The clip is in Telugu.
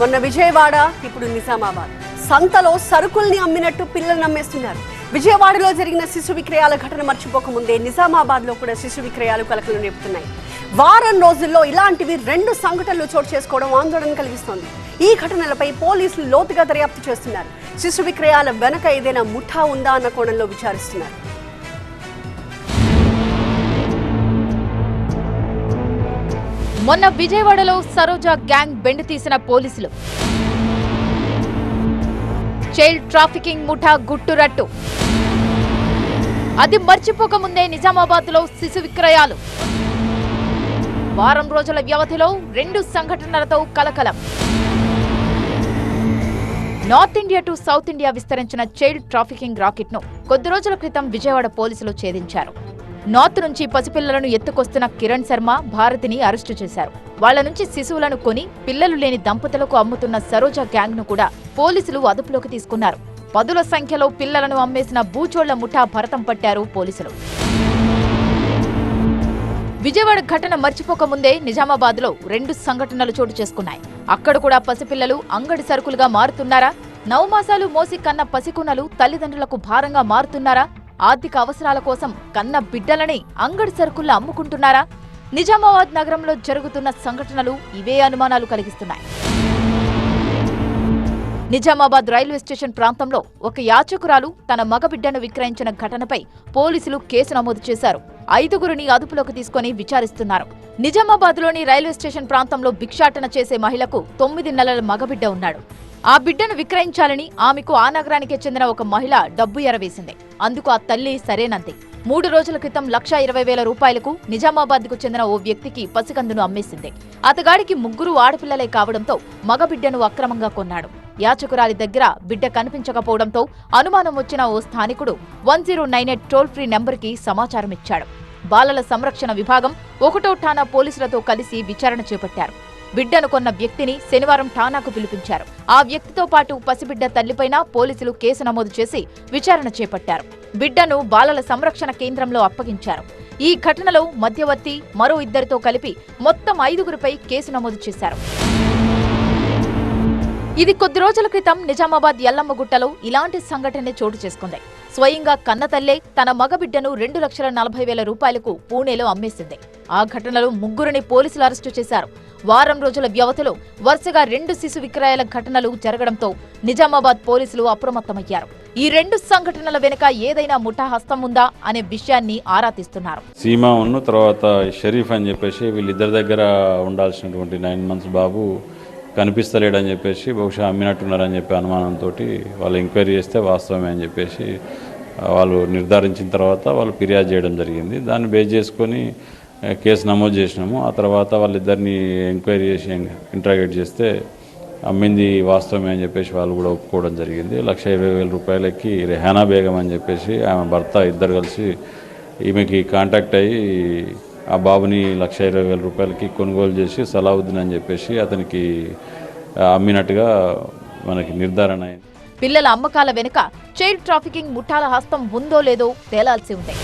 మొన్న విజయవాడ ఇప్పుడు నిజామాబాద్. సంతలో సరుకుల్ని అమ్మినట్టు పిల్లల్ని అమ్మేస్తున్నారు విజయవాడలో జరిగిన శిశు విక్రయాల ఘటన మర్చిపోకముందే నిజామాబాద్లో కూడా శిశు విక్రయాలు కలకలు రేపుతున్నాయి. వారం రోజుల్లో ఇలాంటివి రెండు సంఘటనలు చోటు చేసుకోవడం ఆందోళన కలిగిస్తోంది. ఈ ఘటనలపై పోలీసులు లోతుగా దర్యాప్తు చేస్తున్నారు. శిశు విక్రయాల వెనక ఏదైనా ముఠా ఉందా అన్న కోణంలో విచారిస్తున్నారు. మొన్న విజయవాడలో సరోజా గ్యాంగ్ బెండ్ తీసిన పోలీసులు. చైల్డ్ ట్రాఫికింగ్ ముఠా గుట్టురట్టు. అది మర్చిపోకముందే నిజామాబాద్లో శిశు విక్రయాలు. వారం రోజుల వ్యవధిలో రెండు సంఘటనలతో కలకలం. North India to south India విస్తరించిన చైల్డ్ ట్రాఫికింగ్ రాకెట్ను కొద్ది రోజుల క్రితం విజయవాడ పోలీసులు ఛేదించారు. నార్త్ నుంచి పసిపిల్లలను ఎత్తుకొస్తున్న కిరణ్ శర్మ భారతిని అరెస్టు చేశారు. వాళ్ళ నుంచి శిశువులను కొని పిల్లలు లేని దంపతులకు అమ్ముతున్న సరోజ గ్యాంగ్ను కూడా పోలీసులు అదుపులోకి తీసుకున్నారు. పదుల సంఖ్యలో పిల్లలను అమ్మేసిన బూచోళ్ళ ముఠా భరతం పట్టారు పోలీసులు. విజయవాడ ఘటన మర్చిపోకముందే నిజామాబాద్లో రెండు సంఘటనలు చోటు చేసుకున్నాయి. అక్కడ కూడా పసిపిల్లలు అంగడి సరుకులుగా మారుతున్నారా? నవమాసాలు మోసి కన్న పసికునలు తల్లిదండ్రులకు భారంగా మారుతున్నారా? ఆర్థిక అవసరాల కోసం కన్న బిడ్డలని అంగడి సరుకుల్లో అమ్ముకుంటున్నారా? నిజామాబాద్ నగరంలో జరుగుతున్న సంఘటనలు ఇవే అనుమానాలు కలిగిస్తున్నాయి. నిజామాబాద్ రైల్వే స్టేషన్ ప్రాంతంలో ఒక యాచకురాలు తన మగబిడ్డను విక్రయించిన ఘటనపై పోలీసులు కేసు నమోదు చేశారు. ఐదుగురిని అదుపులోకి తీసుకుని విచారిస్తున్నారు. నిజామాబాద్లోని రైల్వే స్టేషన్ ప్రాంతంలో భిక్షాటన చేసే మహిళకు తొమ్మిది నెలల మగబిడ్డ ఉన్నాడు. ఆ బిడ్డను విక్రయించాలని ఆమెకు ఆ నగరానికే చెందిన ఒక మహిళ డబ్బు ఎరవేసింది. అందుకు ఆ తల్లి సరేనంది. మూడు రోజుల క్రితం లక్ష ఇరవై వేల రూపాయలకు నిజామాబాద్కు చెందిన ఓ వ్యక్తికి పసికందును అమ్మేసింది. అతగాడికి ముగ్గురు ఆడపిల్లలే కావడంతో మగబిడ్డను అక్రమంగా కొన్నాడు. యాచకురాలి దగ్గర బిడ్డ కనిపించకపోవడంతో అనుమానం వచ్చిన ఓ స్థానికుడు one zero nine eight toll free నెంబర్కి సమాచారం ఇచ్చాడు బాలల సంరక్షణ విభాగం ఒకటో ఠాణా పోలీసులతో కలిసి విచారణ చేపట్టారు. బిడ్డను కొన్న వ్యక్తిని శనివారం ఠానాకు పిలిపించారు. ఆ వ్యక్తితో పాటు పసిబిడ్డ తల్లిపైన పోలీసులు కేసు నమోదు చేసి విచారణ చేపట్టారు. బిడ్డను బాలల సంరక్షణ కేంద్రంలో అప్పగించారు. ఈ ఘటనలో మధ్యవర్తి మరో ఇద్దరితో కలిపి మొత్తం ఐదుగురిపై కేసు నమోదు చేశారు. ఇది కొద్ది రోజుల క్రితం నిజామాబాద్ ఎల్లమ్మగుట్టలో ఇలాంటి సంఘటనే చోటు చేసుకుంది. స్వయంగా కన్నతల్లే తన మగబిడ్డను రెండు లక్షల నలభై వేల రూపాయలకు పూణేలో అమ్మేసింది. ఆ ఘటనలో ముగ్గురిని పోలీసులు అరెస్టు చేశారు. వారం రోజుల వ్యవధిలో వరుసగా రెండు శిశు విక్రయాల ఘటనలు జరగడంతో నిజామాబాద్ పోలీసులు అప్రమత్తమయ్యారు. ఈ రెండు సంఘటనల వెనుక ఏదైనా ముఠా హస్తం ఉందా అనే విషయాన్ని ఆరా తీస్తున్నారు. సీమా ఉన్న తర్వాత షరీఫ్ అని చెప్పేసి వీళ్ళిద్దరి దగ్గర ఉండాల్సినటువంటి నైన్ మంత్స్ బాబు కనిపిస్తలేడని చెప్పేసి బహుశా అమ్మినట్టున్నారని చెప్పి అనుమానంతో వాళ్ళు ఎంక్వైరీ చేస్తే వాస్తవమే అని చెప్పేసి వాళ్ళు నిర్ధారించిన తర్వాత వాళ్ళు ఫిర్యాదు చేయడం జరిగింది. దాన్ని బేస్ చేసుకొని కేసు నమోదు చేసినాము. ఆ తర్వాత వాళ్ళిద్దరిని ఎంక్వైరీ చేసి ఇంట్రాగేట్ చేస్తే అమ్మింది వాస్తవమే అని చెప్పేసి వాళ్ళు కూడా ఒప్పుకోవడం జరిగింది. లక్ష ఇరవై వేల రూపాయలకి రెహానా బేగం అని చెప్పేసి ఆమె భర్త ఇద్దరు కలిసి ఈమెకి కాంటాక్ట్ అయ్యి ఆ బాబుని లక్ష ఇరవై వేల రూపాయలకి కొనుగోలు చేసి సలావుద్దీన్ అని చెప్పేసి అతనికి అమ్మినట్టుగా మనకి నిర్ధారణ అయింది. పిల్లల అమ్మకాల వెనుక చైల్డ్ ట్రాఫికింగ్ ముఠాల హస్తం ఉందో లేదో తేలాల్సి ఉంది